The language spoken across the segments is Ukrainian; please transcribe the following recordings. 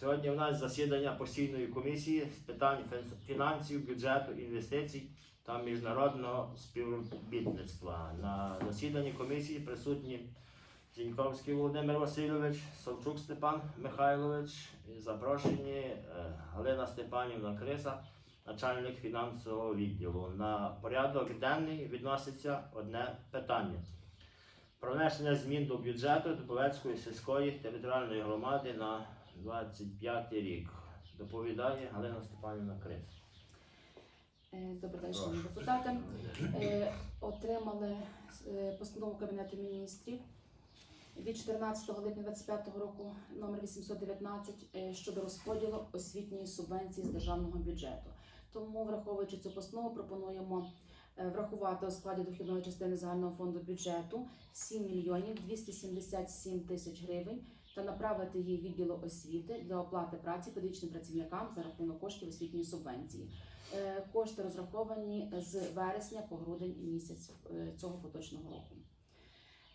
Сьогодні у нас засідання постійної комісії з питань фінансів, бюджету, інвестицій та міжнародного співробітництва. На засіданні комісії присутні Зіньковський Володимир Васильович, Савчук Степан Михайлович, запрошені е, Галина Степанівна Криса, начальник фінансового відділу. На порядок денний відноситься одне питання. Про внесення змін до бюджету Дубовецької сільської територіальної громади на 25 рік. Доповідає Галина Степанівна Крис. Е, Добрий день, шановні депутати. Е, Отримали е, постанову Кабінету міністрів від 14 липня 2025 року номер 819 е, щодо розподілу освітньої субвенції з державного бюджету. Тому, враховуючи цю постанову, пропонуємо врахувати у складі дохідної частини загального фонду бюджету 7 мільйонів 277 тисяч гривень та направити її відділу освіти для оплати праці педагогічним працівникам за рахунок коштів освітньої субвенції. Е, Кошти розраховані з вересня по грудень місяць е, цього поточного року.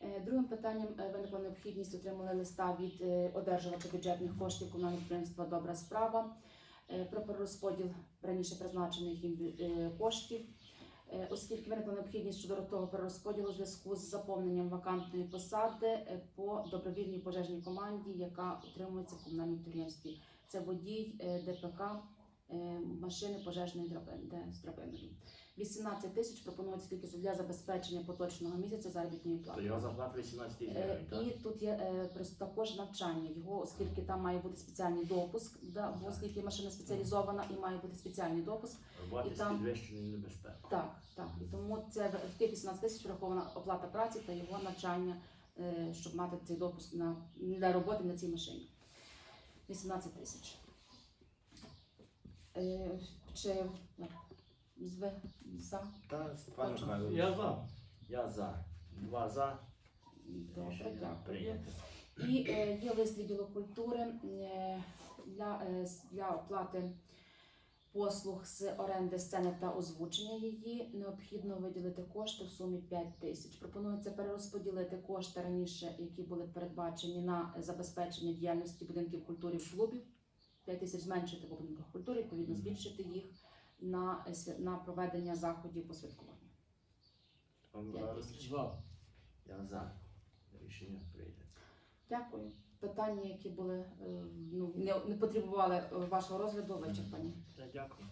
Е, Другим питанням виникла необхідність отримали листа від одержувача бюджетних коштів комунального підприємства Добра справа про перерозподіл раніше призначених їм коштів. Е, Оскільки виникла необхідність щодо ротового перерозподілу в зв'язку з заповненням вакантної посади е, по добровільній пожежній команді, яка утримується в комунальному підприємстві. Це водій е, ДПК машини пожежної драбини, з драбиною. 18 тисяч пропонується тільки для забезпечення поточного місяця заробітної То плати. його зарплата 18 тисяч Е, гривень, так? І тут є е, також навчання його, оскільки там має бути спеціальний допуск, да, бо оскільки машина спеціалізована і має бути спеціальний допуск. Роботи з там- підвищеною небезпекою. Так, так. І тому це в тих 18 тисяч врахована оплата праці та його навчання, е, щоб мати цей допуск на для роботи на цій машині. 18 тисяч. Чи зве за? Та, Степан Хочу. Михайлович. Я за. Я за. Два за. Добре, Рішення дякую. прийнято. І е, є лист відділу культури е, для, е, с- для оплати послуг з оренди сцени та озвучення її. Необхідно виділити кошти в сумі 5 тисяч. Пропонується перерозподілити кошти раніше, які були передбачені на забезпечення діяльності будинків культури і клубів. 5 тисяч зменшити по будинках культури, відповідно збільшити їх на, на проведення заходів по. За. Я за. Рішення прийде. Дякую. Питання, які були е, ну не, не потребували е, вашого розгляду, вичерпані. Дякую.